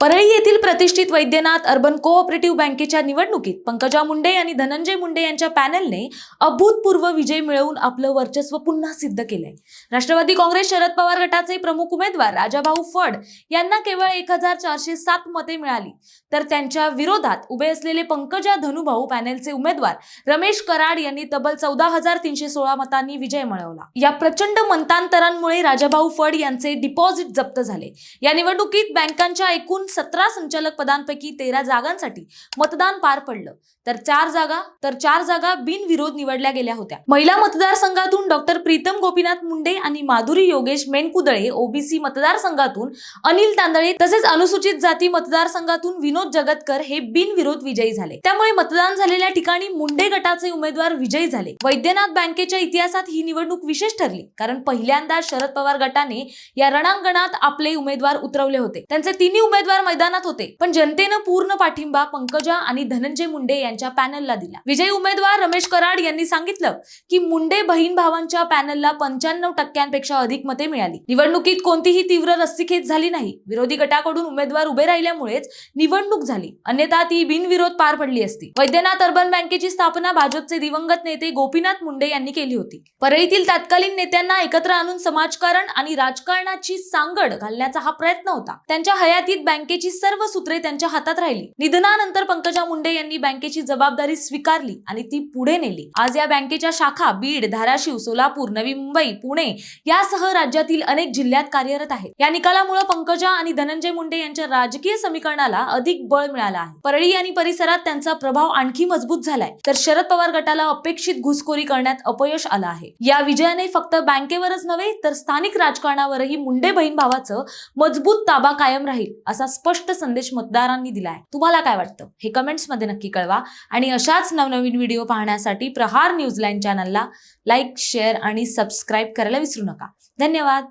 परळी येथील प्रतिष्ठित Vaidyanath urban cooperative बँकेच्या निवडणुकीत पंकजा मुंडे आणि धनंजय मुंडे यांच्या पॅनलने अभूतपूर्व विजय मिळवून आपलं वर्चस्व पुन्हा सिद्ध केलंय. राष्ट्रवादी काँग्रेस शरद पवार गटाचे प्रमुख उमेदवार राजाभाऊ फड यांना केवळ एक हजार चारशे सात मते मिळाली. तर त्यांच्या विरोधात उभे असलेले पंकजा धनुभाऊ पॅनेलचे उमेदवार रमेश कराड यांनी तब्बल चौदा हजार तीनशे सोळा मतांनी विजय मिळवला. या प्रचंड मतांतरांमुळे राजाभाऊ फड यांचे डिपॉझिट जप्त झाले. या निवडणुकीत बँकांच्या एकूण सतरा संचालक पदांपैकी तेरा जागांसाठी मतदान पार पडलं. तर चार जागा तर चार जागा बिनविरोध निवडल्या गेल्या होत्या. महिला मतदारसंघातून डॉक्टर प्रीतम गोपीनाथ मुंडे आणि माधुरी योगेश मेनकुदळे ओबीसी मतदारसंघातून अनिल तांदळे तसेच अनुसूचित जाती मतदारसंघातून विनोद जगतकर हे बिनविरोध विजयी झाले. त्यामुळे मतदान झालेल्या ठिकाणी मुंडे गटाचे उमेदवार विजयी झाले. वैद्यनाथ बँकेच्या इतिहासात ही निवडणूक विशेष ठरली कारण पहिल्यांदा शरद पवार गटाने या रणांगणात आपले उमेदवार उतरवले होते. त्यांचे तिन्ही उमेदवार मैदानात होते. पण जनतेनं पूर्ण पाठिंबा पंकजा आणि धनंजय मुंडे यांच्या पॅनलला दिला. विजयी उमेदवार रमेश कराड यांनी सांगितलं की मुंडे बहीण भावांच्या पॅनलला पंच्याण्णव टक्क्यांपेक्षा अधिक मते मिळाली. निवडणुकीत कोणतीही तीव्र रस्सीखेच झाली नाही. विरोधी गटाकडून उमेदवार उभे राहिल्यामुळेच निवडणूक झाली. अन्यथा ती बिनविरोध पार पडली असती. वैद्यनाथ अर्बन बँकेची स्थापना भाजपचे दिवंगत नेते गोपीनाथ मुंडे यांनी केली होती. परळीतील तत्कालीन नेत्यांना एकत्र आणून समाजकारण आणि राजकारणाची सांगड घालण्याचा हा प्रयत्न होता. त्यांच्या हयातीत बँक बँकेची सर्व सूत्रे त्यांच्या हातात राहिली. निधनानंतर पंकजा मुंडे यांनी बँकेची जबाबदारी स्वीकारली आणि ती पुढे नेली. आज या बँकेच्या शाखा बीड धाराशिव सोलापूर नवी मुंबई पुणे यासह राज्यातील अनेक जिल्ह्यात कार्यरत आहेत. या निकालामुळे पंकजा आणि धनंजय मुंडे यांच्या राजकीय समीकरणाला अधिक बळ मिळालं आहे. परळी आणि परिसरात त्यांचा प्रभाव आणखी मजबूत झालाय. तर शरद पवार गटाला अपेक्षित घुसखोरी करण्यात अपयश आलं आहे. या विजयाने फक्त बँकेवरच नव्हे तर स्थानिक राजकारणावरही मुंडे बहीण भावाचं मजबूत ताबा कायम राहील असा स्पष्ट संदेश मतदारांनी दिलाय. तुम्हाला काय वाटतं? हे कमेंट्समध्ये नक्की कळवा. आणि अशाच नवनवीन व्हिडिओ पाहण्यासाठी प्रहार न्यूजलाईन चॅनलला लाईक शेअर आणि सबस्क्राईब करायला विसरू नका. धन्यवाद.